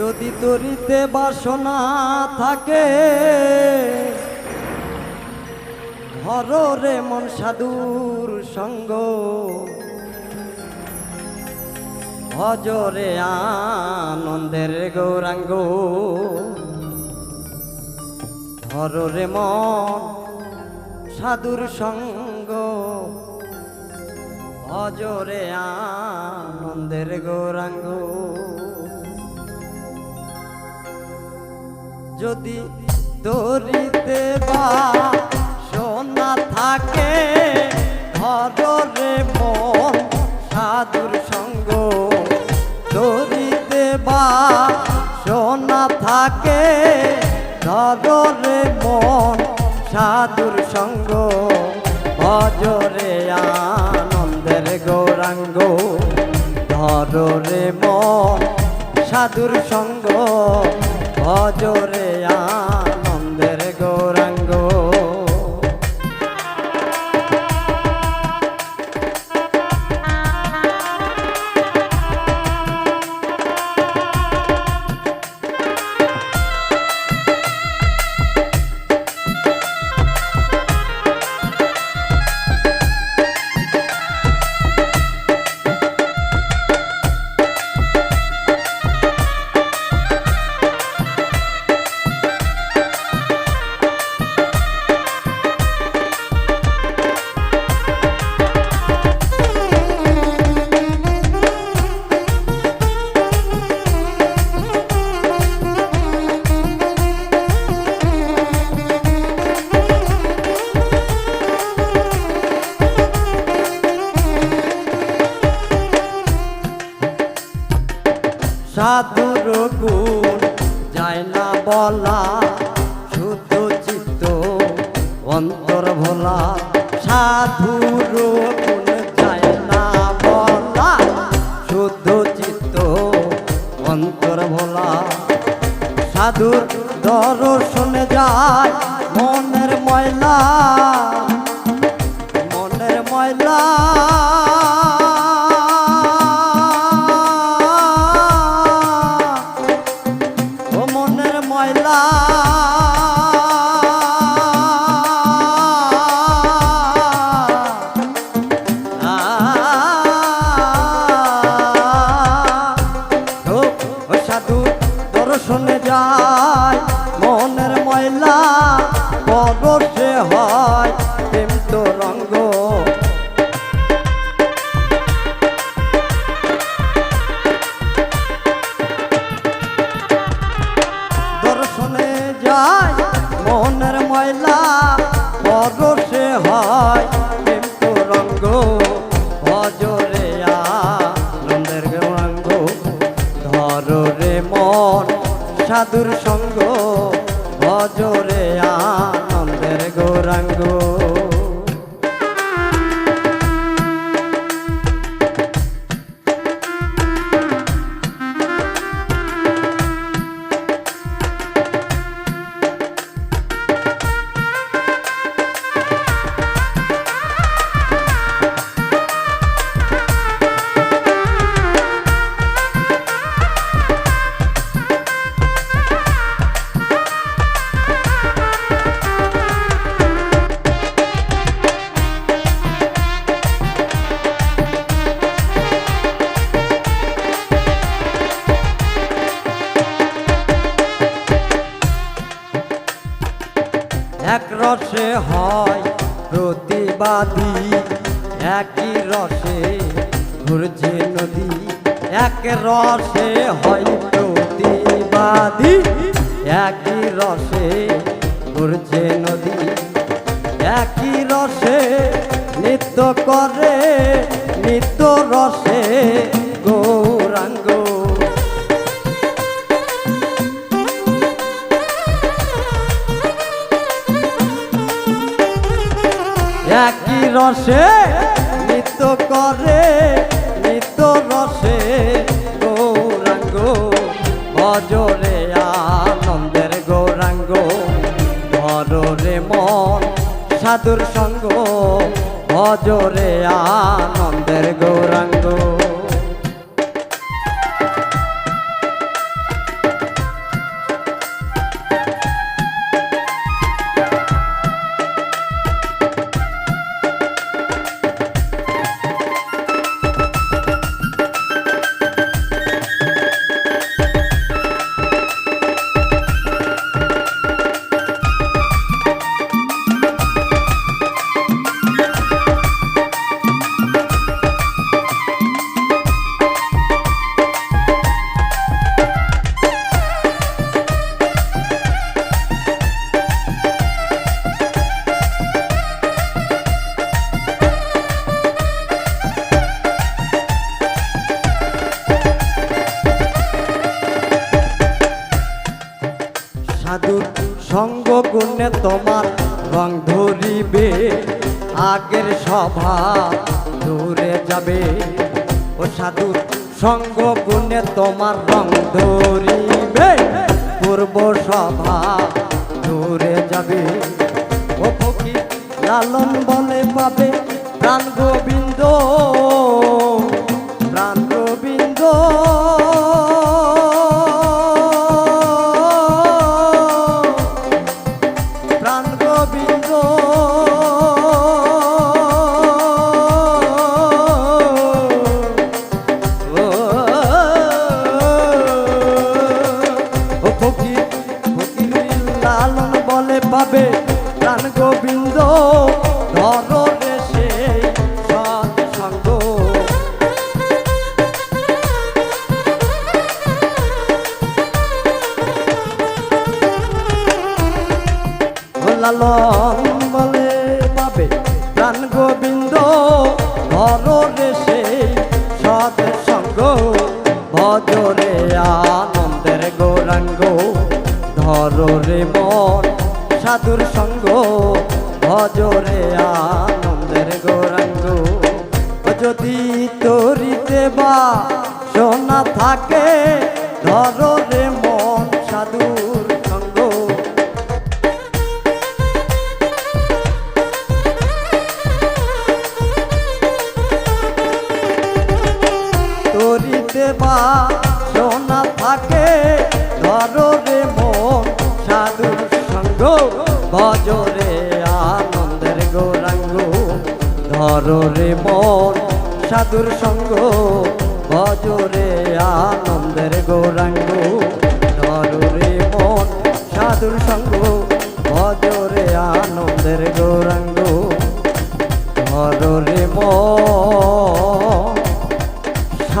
যদি তরিতে বাসনা থাকে ধর রে মন সাধুর সঙ্গ। ভজরে আনন্দের গৌরাঙ্গ ধর রে মন সাধুর সঙ্গ। ভজরে আনন্দের গৌরাঙ্গ। যদি তরিতে বা সোনা থাকে ধরে মন সাধুর সঙ্গ। তরিতে বা সোনা থাকে ধরে মন সাধুর সঙ্গ। ভজরে আনন্দের গৌরাঙ্গ ধরে মন সাধুর সঙ্গ। ভজরে আনন্দের বলা শুদ্ধ চিত্ত অন্তর ভোলা সাধুর গুণ যায় না বলা শুদ্ধ চিত্ত অন্তর ভোলা, সাধুর দর্শনে যায় মনের ময়লা। সাধু দর্শনে যায় মনের ময়লা পরশে হয়। যায়, মনের ময়লা পরশে হয়। কিন্তু রঙ্গ ভজরে আনন্দের অঙ্গ ধর রে মন, সাধুর সঙ্গ ভজরে আনন্দের গৌরাঙ্গ। এক রসে হয় প্রতিবাদী, একই রসে ঘুরছে নদী। এক রসে হয় প্রতিবাদী, একই রসে ঘুরছে নদী। একই রসে নৃত্য করে, নিত্য রসে গৌরাঙ্গ একই রসে নৃত্য করে, নিত্য রসে গৌরাঙ্গ ভজরে আনন্দের গৌরাঙ্গ ভরে মন সাধুর সঙ্গ ভজরে আনন্দের গৌরাঙ্গ। গুণে তোমার রং ধরিবে, আগের সভা দূরে যাবে। ও সাধু সঙ্গ গুণে তোমার রং ধরিবে, পূর্ব সভা দূরে যাবে। ও ফকির লালন বলে পাবে প্রাণ গোবিন্দ। প্রাণ গোবিন্দ। লালন বলে পাবে প্রাণ গোবিন্দ। ধর লালন বলে পাবে প্রাণ গোবিন্দ ধর রে সেই সৎসঙ্গ ভজরে আনন্দের গৌরাঙ্গ, ধর রে মন সাধুর সঙ্গ। ভজরে আনন্দের গৌরাঙ্গ, যদি তরিতে বা সোনা থাকে, ধর রে মন সাধুর বা সোনা থাকে, ধরে মন সাধুর সঙ্গ ভজরে আনন্দের গৌরাঙ্গ, ধরে মন সাধুর সঙ্গ ভজরে আনন্দের গৌরাঙ্গ, ধরে মন সাধুর সঙ্গ ভজরে আনন্দের গৌরাঙ্গ।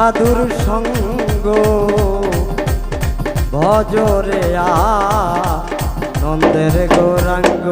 সাধুর সঙ্গ। ভজরে আ নন্দের গৌরাঙ্গ।